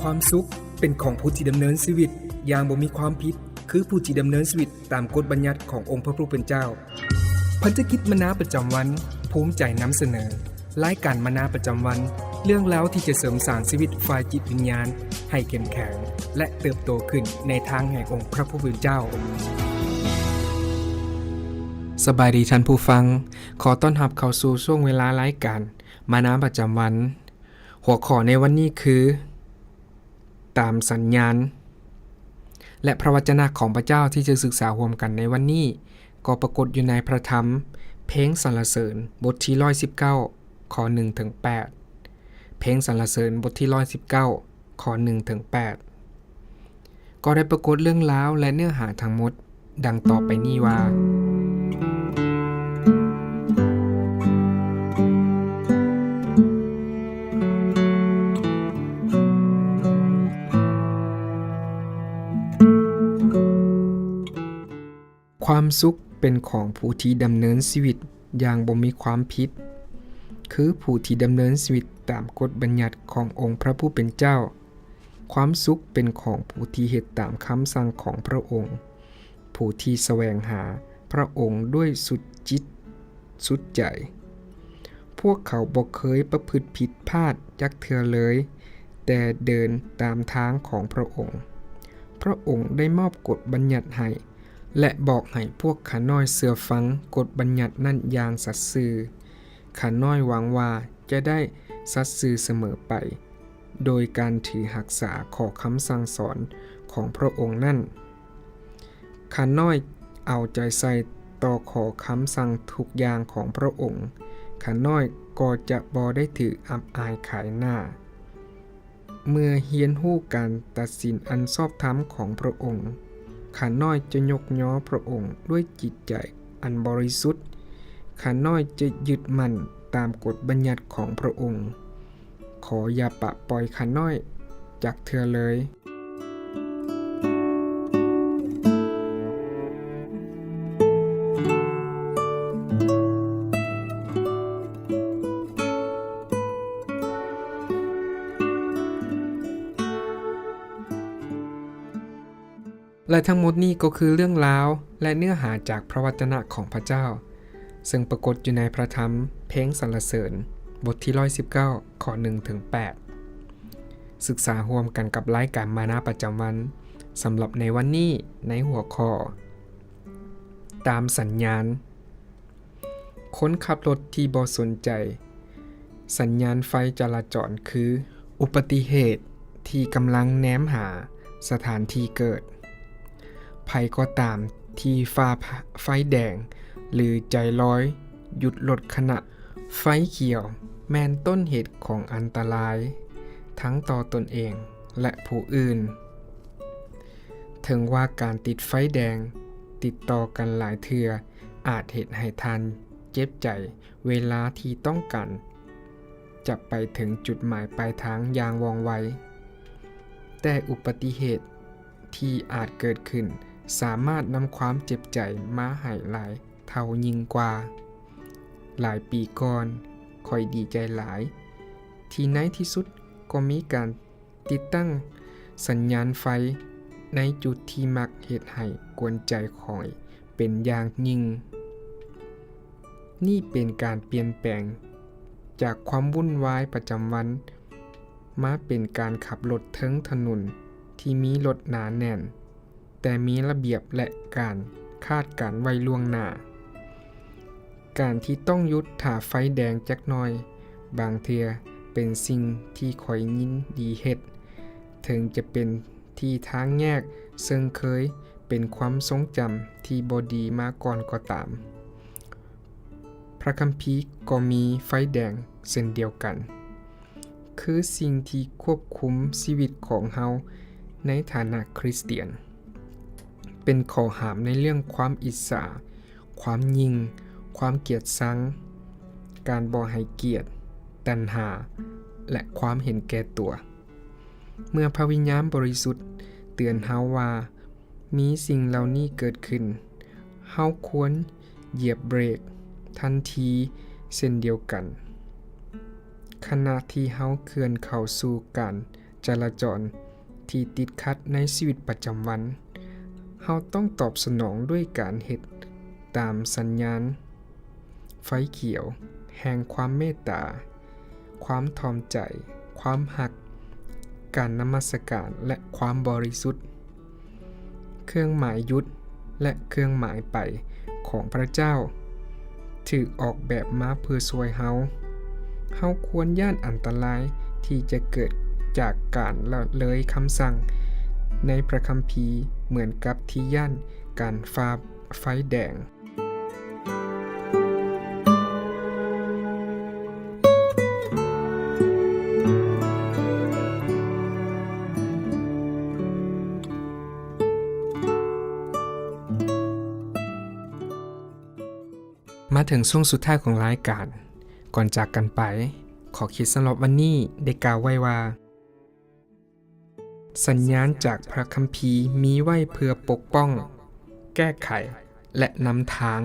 ความสุข เป็นของผู้ที่ดำเนินชีวิต อย่างบ่มีความผิด คือผู้ที่ดำเนินชีวิตตามกฎบัญญัติขององค์พระผู้เป็นเจ้า พันธกิจมนาประจำวัน ภูมิใจนำเสนอรายการมนาประจำวัน เรื่องแล้วที่จะเสริมสร้ารชีวิตฝ่ายจิตวิญญาณ ให้เข้มแข็งและเติบโตขึ้นในทางแห่งองค์พระผู้เป็นเจ้า สบายดีท่านผู้ฟัง ขอต้อนรับเข้าสู่ช่วงเวลารายการมานาประจำวัน หัวข้อในวันนี้คือ ตามสัญญาณ และพระวจนะของพระเจ้าที่จะศึกษารวมกันในวันนี้ ก็ปรากฏอยู่ในพระธรรม เพลงสรรเสริญบทที่119ข้อ1ถึง8เพลงสรรเสริญบทที่119ข้อ1ถึง8ก็ได้ปรากฏเรื่องราวและเนื้อหาทั้งหมด ดังต่อไปนี้ว่า ความสุขเป็นของผู้ที่ดำเนินชีวิตอย่างบ่มีความผิด คือผู้ที่ดำเนินชีวิตตามกฎบัญญัติขององค์พระผู้เป็นเจ้า ความสุขเป็นของผู้ที่เฮ็ดตามคำสั่งของพระองค์ ผู้ที่แสวงหาพระองค์ด้วยสุดจิต สุดใจ พวกเขาบ่เคยประพฤติผิดพลาดจักเทือเลย แต่เดินตามทางของพระองค์ พระองค์ได้มอบกฎบัญญัติให้ และบอกให้พวกขาน้อยเสือฟังกฎบัญญัตินั่นอย่างสัตย์ซื่อขาน้อยหวังว่าจะได้สัตย์ซื่อเสมอไป โดยการถือหักษาขอคำสั่งสอนของพระองค์นั่นขาน้อยเอาใจใส่ต่อขอคำสั่งทุกอย่างของพระองค์ขาน้อยก็จะบอได้ถืออับอายขายหน้า เมื่อเฮียนหู้การตัดสินอันชอบธรรมของพระองค์ ขาน้อยจะยกย่อพระองค์ด้วยจิตใจอันบริสุทธิ์ขาน้อยจะยึดมั่นตามกฎบัญญัติของพระองค์ ขออย่าปะปล่อยขาน้อยจากเธอเลย และทั้งหมดนี้ก็คือเรื่องราวและเนื้อหาจากพระวจนะของพระเจ้า ซึ่งปรากฏอยู่ในพระธรรมเพลงสรรเสริญ บทที่119ข้อ1ถึง8ศึกษาร่วมกันกับรายการมานาประจำวันสำหรับในวันนี้ในหัวข้อ ตามสัญญาณ คนขับรถที่บอสนใจ สัญญาณไฟจราจรคือ อุบัติเหตุที่กำลังแนมหาสถานที่เกิด ภัยก็ตามที่ฟ้าไฟแดง หรือใจลอย หยุดรถขณะ ไฟเขียว แมนต้นเหตุของอันตราย ทั้งต่อตนเองและผู้อื่น ถึงว่าการติดไฟแดง ติดต่อกันหลายเทืออาจเหตุให้ทัน เจ็บใจเวลาที่ต้องการจะไปถึงจุดหมายปลายทางอย่างว่องไวแต่อุบัติเหตุที่อาจเกิดขึ้น สามารถนำความเจ็บใจมาให้หลายเท่ายิ่งกว่า หลายปีก่อนคอยดีใจหลาย ที่ในที่สุดก็มีการติดตั้งสัญญาณไฟ ในจุดที่มักเหตุให้กวนใจคอยเป็นอย่างยิ่ง นี่เป็นการเปลี่ยนแปลง จากความวุ่นวายประจำวัน มาเป็นการขับรถเทิงถนนที่มีรถหนาแน่น แต่มีระเบียบและการคาดการไว้ล่วงหน้า การที่ต้องยุดถ่าไฟแดงจักหน่อย บางเทือเป็นสิ่งที่คอยยินดีเฮ็ด ถึงจะเป็นที่ทางแยกซึ่งเคยเป็นความทรงจำที่บดีมาก่อนก็ตาม พระคัมภีร์ก็มีไฟแดงเช่นเดียวกัน คือสิ่งที่ควบคุมชีวิตของเฮาในฐานะคริสเตียน เป็นขอหามในเรื่องความอิสาความยิง ความเกียดชัง การบ่ให้เกียรติ ตัณหา และความเห็นแก่ตัว เมื่อพระวิญญาณบริสุทธิ์ เตือนเฮาว่า มีสิ่งเหล่านี้เกิดขึ้น เฮาควรเหยียบเบรก ทันทีเช่นเดียวกัน ขณะที่เฮาเคลื่อนเข้าสู่การจราจรที่ติดขัดในชีวิตประจำวัน เฮาต้องตอบสนองด้วยการเฮ็ดตามสัญญาณ ไฟเขียว แห่งความเมตตา ความทอมใจ ความหัก การนมัสการและความบริสุทธิ์ เครื่องหมายยุดและเครื่องหมายไปของพระเจ้าถูกออกแบบมาเพื่อช่วยเฮา เฮาควรย่านอันตรายที่จะเกิดจากการละเลยคำสั่งในพระคัมภีร์ เหมือนกับที่ย่านการฟ้าไฟแดงมาถึงช่วงสุดท้ายของรายการ ก่อนจากกันไป ขอคิดสำหรับวันนี้ได้กล่าวไว้ว่า สัญญาณจากพระคัมภีร์มีไว้เพื่อปกป้อง แก้ไขและนำทาง